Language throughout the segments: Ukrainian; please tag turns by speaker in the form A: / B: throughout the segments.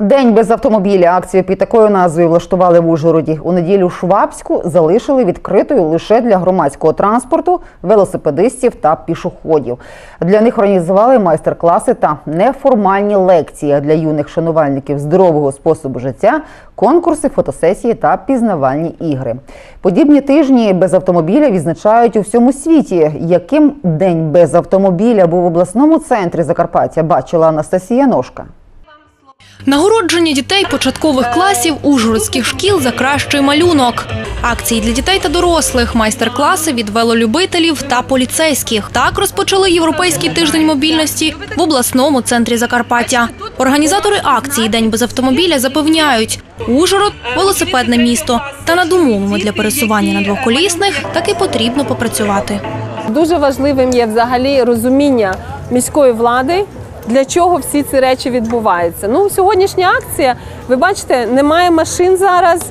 A: День без автомобіля. Акцію під такою назвою влаштували в Ужгороді. У неділю Швабську залишили відкритою лише для громадського транспорту, велосипедистів та пішоходів. Для них організували майстер-класи та неформальні лекції для юних шанувальників здорового способу життя, конкурси, фотосесії та пізнавальні ігри. Подібні тижні без автомобіля відзначають у всьому світі. Яким день без автомобіля був в обласному центрі Закарпаття, бачила Анастасія Ножка.
B: Нагородження дітей початкових класів ужгородських шкіл за кращий малюнок. Акції для дітей та дорослих, майстер-класи від велолюбителів та поліцейських. Так розпочали європейський тиждень мобільності в обласному центрі Закарпаття. Організатори акції День без автомобіля запевняють, Ужгород велосипедне місто. Та над умовами для пересування на двоколісних таки потрібно попрацювати.
C: Дуже важливим є взагалі розуміння міської влади. Для чого всі ці речі відбуваються? Ну, сьогоднішня акція, ви бачите, немає машин зараз.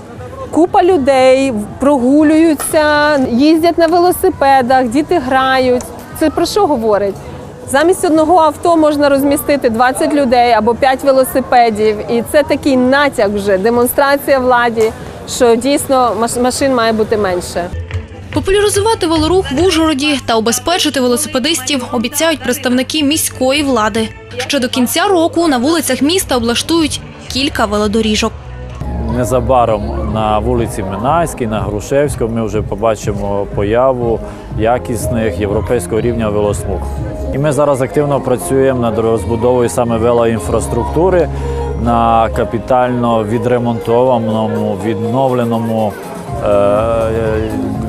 C: Купа людей прогулюються, їздять на велосипедах, діти грають. Це про що говорить? Замість одного авто можна розмістити 20 людей або 5 велосипедів. І це такий натяк вже, демонстрація владі, що дійсно машин має бути менше.
B: Популяризувати велорух в Ужгороді та убезпечити велосипедистів обіцяють представники міської влади. Ще до кінця року на вулицях міста облаштують кілька велодоріжок.
D: Незабаром на вулиці Минайській, на Грушевському ми вже побачимо появу якісних європейського рівня велосмуг. І ми зараз активно працюємо над розбудовою саме велоінфраструктури на капітально відремонтованому, відновленому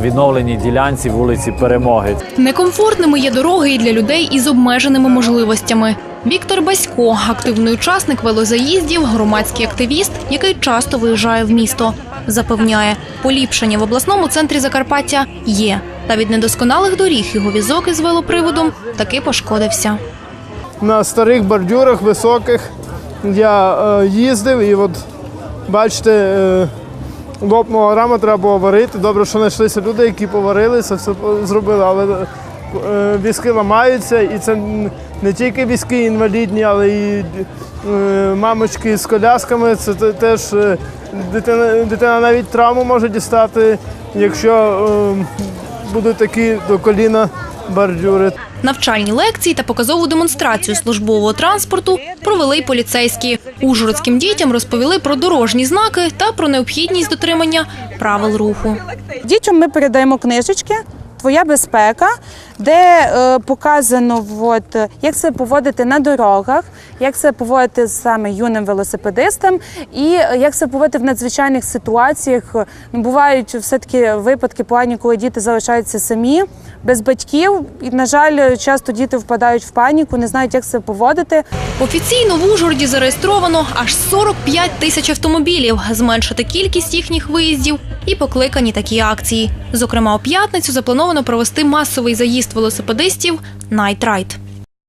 D: відновленій ділянці вулиці Перемоги.
B: Некомфортними є дороги і для людей із обмеженими можливостями. Віктор Басько, активний учасник велозаїздів, громадський активіст, який часто виїжджає в місто, запевняє, поліпшення в обласному центрі Закарпаття є. Та від недосконалих доріг його візок із велоприводом таки пошкодився.
E: на старих бордюрах високих я е, їздив і от бачите, е, рама, треба було варити. Добре, що знайшлися люди, які поварилися, все зробили, але е, візки ламаються, і це не тільки візки інвалідні, але і е, мамочки з колясками. Це теж е, дитина, дитина навіть травму може дістати, якщо будуть такі до коліна бордюри.
B: Навчальні лекції та показову демонстрацію службового транспорту провели й поліцейські. Ужгородським дітям розповіли про дорожні знаки та про необхідність дотримання правил руху.
F: Дітям ми передаємо книжечки. Твоя безпека, де е, показано, от, як себе поводити на дорогах, як себе поводити саме юним велосипедистам, і е, як себе поводити в надзвичайних ситуаціях. Бувають все-таки випадки погані, коли діти залишаються самі, без батьків. І, на жаль, часто діти впадають в паніку, не знають, як себе поводити.
B: Офіційно в Ужгороді зареєстровано аж 45 тисяч автомобілів. Зменшити кількість їхніх виїздів і покликані такі акції. Зокрема, у п'ятницю заплановано провести масовий заїзд велосипедистів Night Райд».